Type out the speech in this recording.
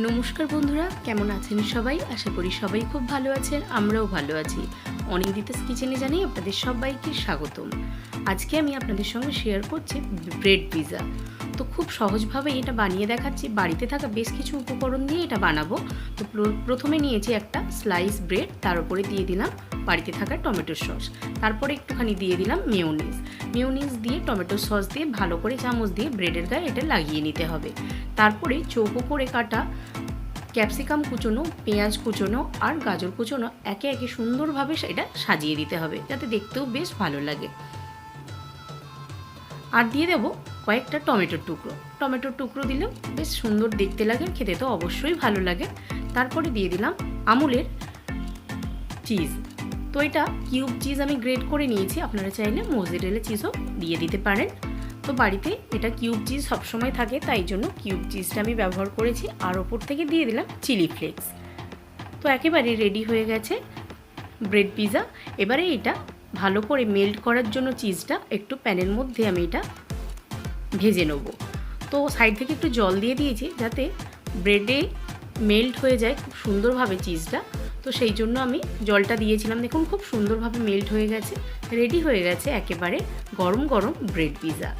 নমস্কার বন্ধুরা কেমন আছেন সবাই? আশা করি সবাই খুব ভালো আছেন আমরাও ভালো আছি। অনিন্দিতাস কিচেনে জানাই আপনাদের সবাইকে স্বাগতম। আজকে আমি আপনাদের সঙ্গে শেয়ার করছি ব্রেড পিজা তো খুব সহজভাবে এটা বানিয়ে দেখাচ্ছি। বাড়িতে থাকা বেশ কিছু উপকরণ দিয়ে এটা বানাবো। তো প্রথমে নিয়েছি একটা স্লাইস ব্রেড তার উপরে দিয়ে দিলাম বাড়িতে থাকা টমেটো সস তারপরে একটুখানি দিয়ে দিলাম মেয়োনিজ মেয়োনিজ দিয়ে টমেটো সস দিয়ে ভালো করে চামচ দিয়ে ব্রেডের গায়ে এটা লাগিয়ে নিতে হবে। তারপরে চৌকো করে কাটা ক্যাপসিকাম কুচোনো, পেঁয়াজ কুচোনো আর গাজর কুচোনো একে একে সুন্দরভাবে এটা সাজিয়ে দিতে হবে, যাতে দেখতেও বেশ ভালো লাগে। আর দিয়ে দেবো কয়েকটা টমেটোর টুকরো। টমেটোর টুকরো দিলেও বেশ সুন্দর দেখতে লাগে, খেতে তো অবশ্যই ভালো লাগে। তারপরে দিয়ে দিলাম আমুলের চিজ। তো এটা কিউব চিজ আমি গ্রেড করে নিয়েছি, আপনারা চাইলে মোজেরেলা চিজও দিয়ে দিতে পারেন। তো বাড়িতে এটা কিউব চিজ সবসময় থাকে, তাই জন্য কিউব চিজটা আমি ব্যবহার করেছি। আর ওপর থেকে দিয়ে দিলাম চিলি ফ্লেক্স তো একেবারে রেডি হয়ে গেছে ব্রেড পিজা এবারে এটা ভালো করে মেল্ট করার জন্য চিজটা একটু প্যানের মধ্যে আমি এটা ভেজে নেব। তো সাইড থেকে একটু জল দিয়ে দিয়েছি যাতে ব্রেডে মেল্ট হয়ে যায় খুব সুন্দরভাবে চিজটা তো সেই জন্য আমি জলটা দিয়েছিলাম। দেখুন, খুব সুন্দরভাবে মেল্ট হয়ে গেছে। রেডি হয়ে গেছে একেবারে গরম গরম ব্রেড পিৎজা